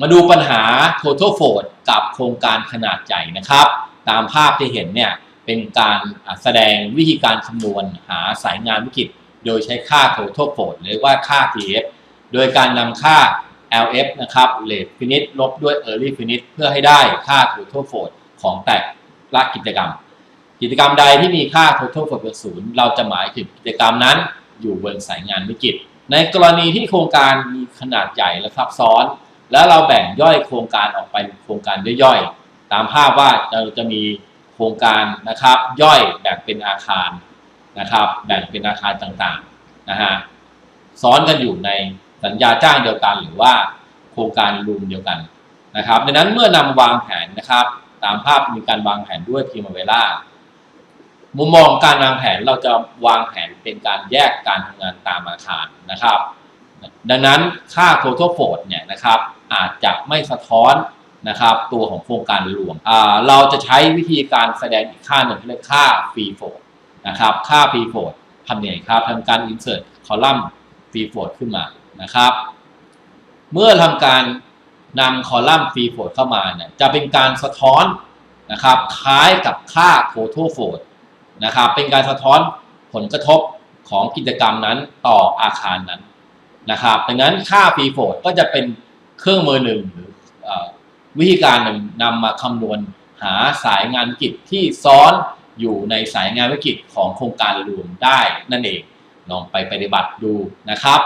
มาดูปัญหา total fold กับโครงการขนาดใหญ่นะครับ ตามภาพที่เห็นเนี่ยเป็นการแสดงวิธีการคำนวณหาสายงานวิกฤตโดยใช้ค่า total fold หรือว่าค่า TF โดยการนำค่า LF นะครับ late finish ลบด้วย early finish เพื่อให้ได้ค่า total fold ของแต่ละกิจกรรม กิจกรรมใดที่มีค่า total fold เป็นศูนย์เราจะหมายถึงกิจกรรมนั้นอยู่บนสายงานวิกฤตในกรณีที่โครงการมีขนาดใหญ่และซับซ้อน แล้วเราแบ่งย่อยโครงการออกไปโครงการย่อยๆ ตามภาพว่าเราจะมีโครงการนะครับ ย่อยแบ่งเป็นอาคารนะครับ แบ่งเป็นอาคารต่างๆนะฮะซ้อนกันอยู่ในสัญญาจ้างเดียวกันหรือว่าโครงการรวมเดียวกันนะครับ ดังนั้นเมื่อนำวางแผนนะครับ ตามภาพมีการวางแผนด้วยทีมเวล่ามุมมองการวางแผนเราจะวางแผนเป็นการแยกการทำงานตามอาคารนะครับ ดังนั้นค่า total fold เนี่ยนะครับอาจจะไม่สะท้อนนะครับตัวของโครงการรวม เราจะใช้วิธีการแสดงอีกค่าหนึ่งที่เรียกค่า free fold นะครับค่า free fold ทำยังไงครับทำการ insert column free fold ขึ้นมานะครับ เมื่อทำการนำคอลัมน์ free fold เข้ามาเนี่ยจะเป็นการสะท้อนนะครับคล้ายกับค่า total fold นะครับเป็นการสะท้อนผลกระทบของกิจกรรมนั้นต่ออาคารนั้น นะครับ ดังนั้นค่า p ีโฟก็จะเป็นเครื่องมือหนึ่งหรือออวิธีการหนึ่งนำมาคำนวณหาสายงานวิกฤตที่ซ้อนอยู่ในสายงานวิกฤตของโครงการรวมได้นั่นเองลองไปปฏิบัติดูนะครับ